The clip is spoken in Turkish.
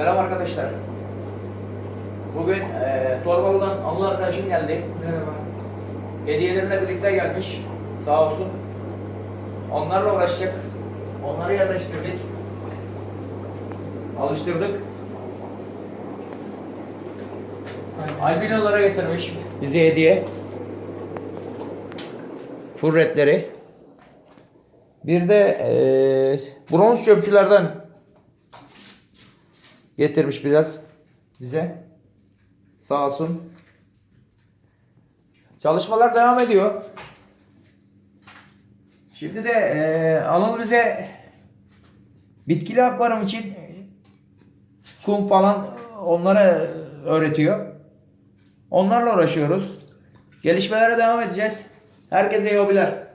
Selam arkadaşlar. Bugün e, Torbalı'dan Anıl arkadaşım geldi. Merhaba. Hediyelerimle birlikte gelmiş. Sağ olsun. Onlarla uğraşacak. Onları yerleştirdik. Alıştırdık. Albinolara getirmiş bize hediye. Furretleri. Bir de e, bronz çöpçülerden getirmiş biraz bize. Sağ olsun. Çalışmalar devam ediyor. Şimdi de e, Anıl bize bitkili akvaryum için kum falan onlara öğretiyor. Onlarla uğraşıyoruz. Gelişmelere devam edeceğiz. Herkese iyi hobiler.